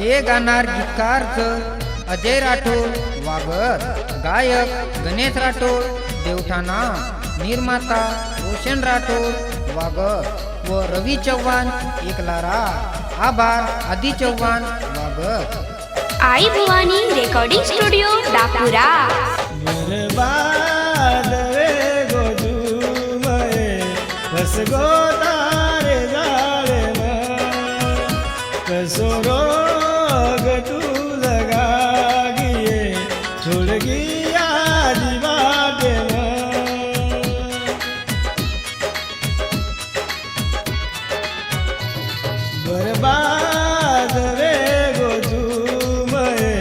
हे गाणार गीतकारच अजय राठोड वागत गायक गणेश राठोड देवठाणा निर्माता रोशन राठोड वागत व रवी चव्हाण एकलारा आभार आदी चव्हाण वागत आई भवानी रेकॉर्डिंग स्टुडिओ दापुरा. आजी बरबाद रे गोजूमये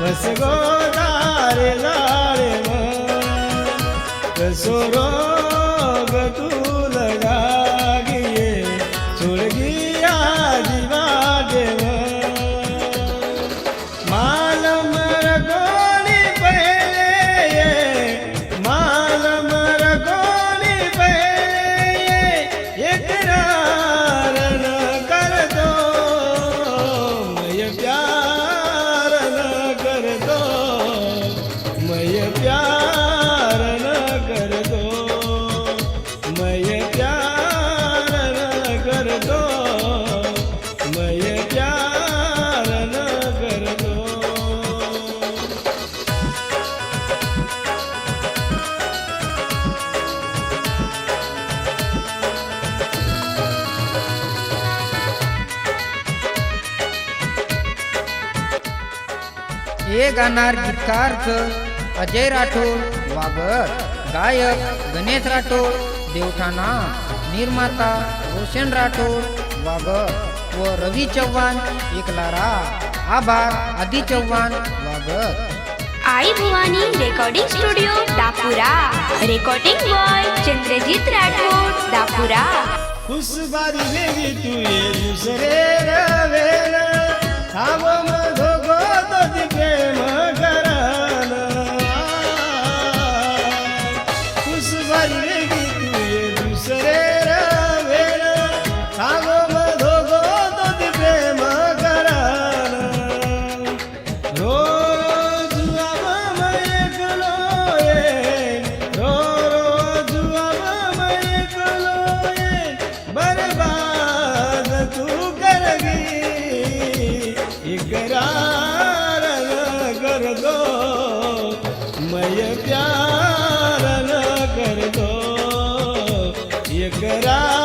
बस गोदारे जाळे मग कसो रोग तू प्यार न करतो मय प्यार न करतो मय प्यार न करतो हे गाणार गीतकारच अजय राठोड वागत गायक गणेश राठोड देवठाणा निर्माता रोशन राठोड वागत व रवी चव्हाण एकलारा आभार आदी चव्हाण वागत Aai Bhavani recording studio Dapura. Recording boy Chandrajit Rathod Dapura. खुशबारी वेगळी तू ये दुसरे रवेल. थांब मधो करार कर दो मैं प्यार कर दो इकरार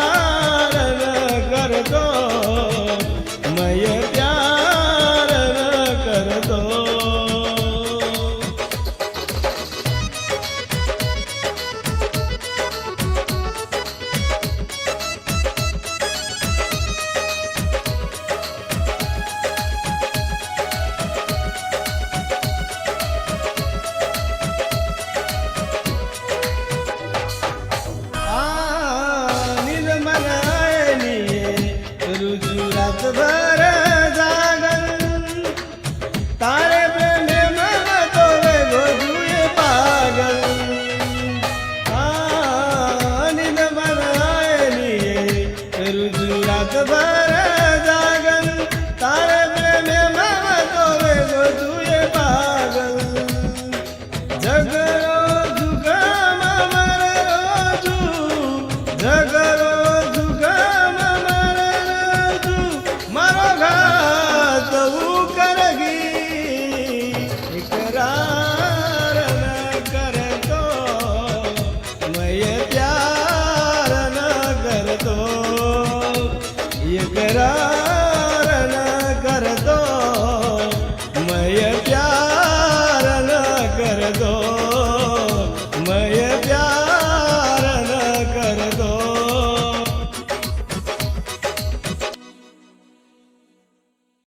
esperar.